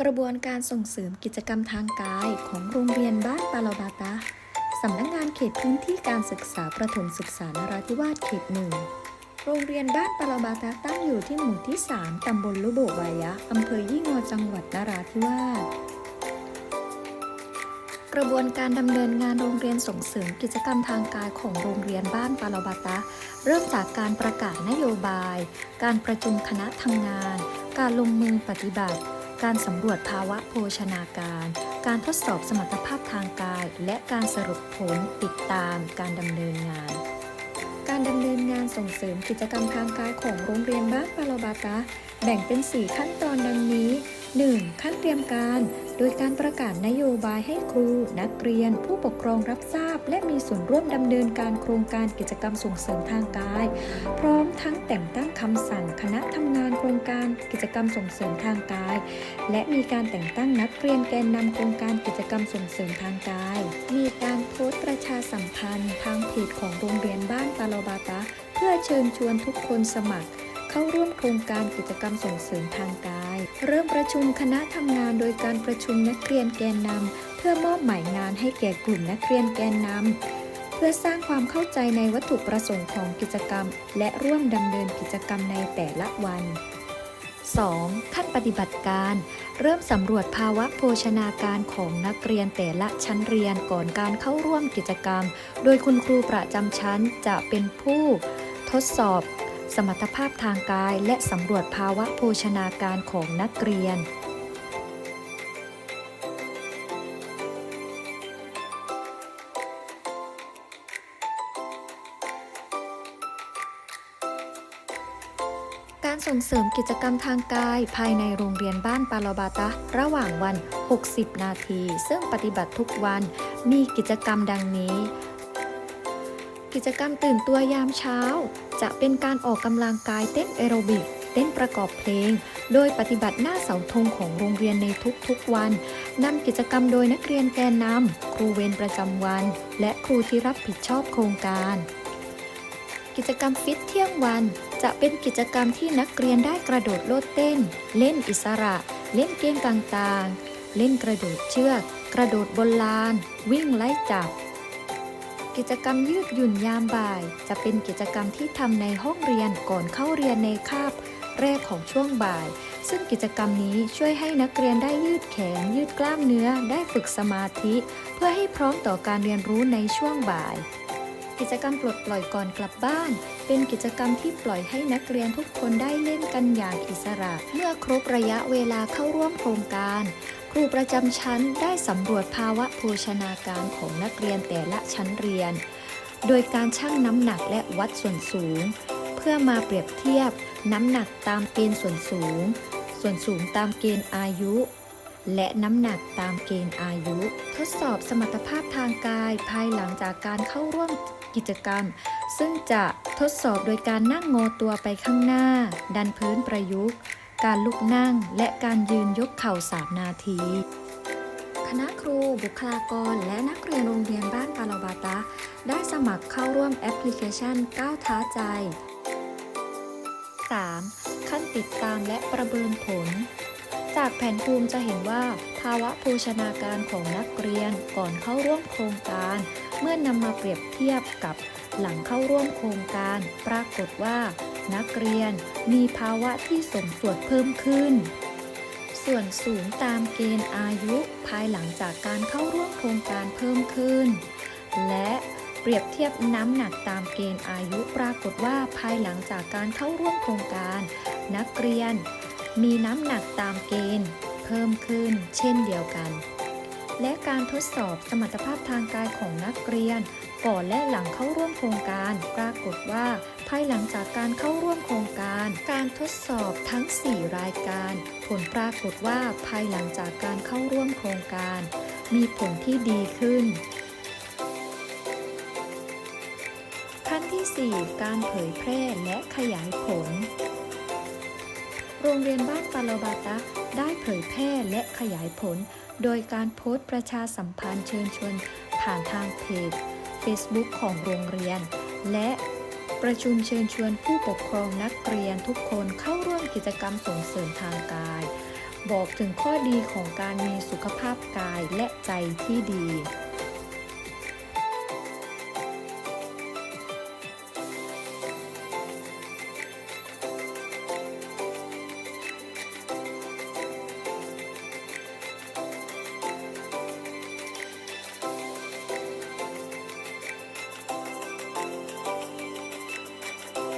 กระบวนการส่งเสริมกิจกรรมทางกายของโรงเรียนบ้านปาลาบาตาสำนักงานเขตพื้นที่การศึกษาประถมศึกษานราธิวาสเขตหนึ่ง โรงเรียนบ้านปาลาบาตาตั้งอยู่ที่หมู่ที่ 3 ตำบลลุโบวายะ อำเภอยี่งอจังหวัดนราธิวาส กระบวนการดำเนินงานโรงเรียนส่งเสริมกิจกรรมทางกายของโรงเรียนบ้านปาลาบาตาเริ่มจากการประกาศนโยบาย การประชุมคณะทำงาน การลงมือปฏิบัติ การสำรวจภาวะโภชนาการ การทดสอบสมรรถภาพทางกาย และการสรุปผลติดตามการดำเนินงาน การดำเนินงานส่งเสริมกิจกรรมทางกายของโรงเรียนบ้านปาลบาตาแบ่งเป็น 4 ขั้นตอนดังนี้ 1. ขั้นเตรียมการ โดยการประกาศนโยบายให้ครู นักเรียน ผู้ปกครองรับทราบ และมีส่วนร่วมดำเนินการโครงการกิจกรรมส่งเสริมทางกาย พร้อมทั้งแต่งตั้งคำสั่งคณะทำงานโครงการกิจกรรมส่งเสริมทางกาย และมีการแต่งตั้งนักเรียนแกนนำโครงการกิจกรรมส่งเสริมทางกาย มีการโพสต์ประชาสัมพันธ์ ทางเพจของโรงเรียนบ้านปาโลบาตาเพื่อเชิญชวนทุกคนสมัคร เข้าร่วมโครงการกิจกรรมส่งเสริมทางกาย เริ่มประชุมคณะทำงานโดยการประชุมนักเรียนแกนนำเพื่อมอบหมายงานให้แก่กลุ่มนักเรียนแกนนำเพื่อสร้างความเข้าใจในวัตถุประสงค์ของกิจกรรม และร่วมดำเนินกิจกรรมในแต่ละวัน 2. ขั้นปฏิบัติการ เริ่มสำรวจภาวะโภชนาการของนักเรียนแต่ละชั้นเรียนก่อนการเข้าร่วมกิจกรรม โดยคุณครูประจำชั้นจะเป็นผู้ ทดสอบ สมรรถภาพทางกายและสำรวจภาวะโภชนาการของนักเรียน การส่งเสริมกิจกรรมทางกายภายในโรงเรียนบ้านปาลาบาตะ ระหว่างวัน 60 นาที ซึ่งปฏิบัติทุกวัน มีกิจกรรมดังนี้ กิจกรรมตื่นตัวยามเช้า จะเป็นการออกกำลังกายเต้นแอโรบิก เต้นประกอบเพลง โดยปฏิบัติหน้าเสาธงของโรงเรียนในทุกๆวันนำกิจกรรมโดยนักเรียนแกนนำครูเวรประจำวัน และครูที่รับผิดชอบโครงการ กิจกรรมฟิตเที่ยงวัน จะเป็นกิจกรรมที่นักเรียนได้กระโดดโลดเต้น เล่นอิสระ เล่นเกมต่างๆ เล่นกระโดดเชือก กระโดดบนลาน วิ่งไล่จับ กิจกรรมยืดหยุ่นยามบ่าย จะเป็นกิจกรรมที่ทำในห้องเรียนก่อนเข้าเรียนในคาบแรกของช่วงบ่าย ซึ่งกิจกรรมนี้ช่วยให้นักเรียนได้ยืดแขน ยืดกล้ามเนื้อ ได้ฝึกสมาธิ เพื่อให้พร้อมต่อการเรียนรู้ในช่วงบ่าย กิจกรรมปลดปล่อยก่อนกลับบ้าน เป็นกิจกรรมที่ปล่อยให้นักเรียนทุกคนได้เล่นกันอย่างอิสระ เมื่อครบระยะเวลาเข้าร่วมโครงการ ครูประจำชั้นได้สำรวจภาวะโภชนาการของนักเรียนแต่ละชั้นเรียน โดยการชั่งน้ำหนักและวัดส่วนสูง เพื่อมาเปรียบเทียบน้ำหนักตามเกณฑ์ส่วนสูง ส่วนสูงตามเกณฑ์อายุ และน้ำหนักตามเกณฑ์อายุ ทดสอบสมรรถภาพทางกายภายหลังจากการเข้าร่วมกิจกรรม ซึ่งจะทดสอบโดยการนั่งงอตัวไปข้างหน้า ดันพื้นประยุกต์ การลุกนั่งและการยืนยกเข่าสามนาที คณะครูบุคลากร และนักเรียนโรงเรียนบ้านปาลาบาตาได้สมัครเข้าร่วมแอปพลิเคชันก้าวท้าใจ 3. ขั้นติดตามและประเมินผล จากแผนภูมิจะเห็นว่าภาวะโภชนาการของนักเรียนก่อนเข้าร่วมโครงการ เมื่อนำมาเปรียบเทียบกับหลังเข้าร่วมโครงการ ปรากฏว่า นักเรียน มีภาวะที่สมส่วนเพิ่มขึ้น ส่วนสูงตามเกณฑ์อายุภายหลังจากการเข้าร่วมโครงการเพิ่มขึ้น และเปรียบเทียบน้ำหนักตามเกณฑ์อายุปรากฏว่าภายหลังจากการเข้าร่วมโครงการ นักเรียน มีน้ำหนักตามเกณฑ์ เพิ่มขึ้น เช่นเดียวกัน และการทดสอบสมรรถภาพทางกายของนักเรียน ก่อนและหลังเข้าร่วมโครงการ ปรากฏว่า ภายหลังจากการเข้าร่วมโครงการ การทดสอบทั้ง 4 รายการ ผลปรากฏว่าภายหลังจากการเข้าร่วมโครงการ มีผลที่ดีขึ้น ขั้นที่ 4 การเผยแพร่และขยายผล โรงเรียนบ้านปาโลบาตะได้เผยแพร่และขยายผล โดยการโพสต์ประชาสัมพันธ์เชิญชวนผ่านทางเพจ Facebook ของโรงเรียน และ ประชุมเชิญชวนผู้ปกครองนักเรียนทุกคนเข้าร่วมกิจกรรมส่งเสริมทางกาย บอกถึงข้อดีของการมีสุขภาพกายและใจที่ดี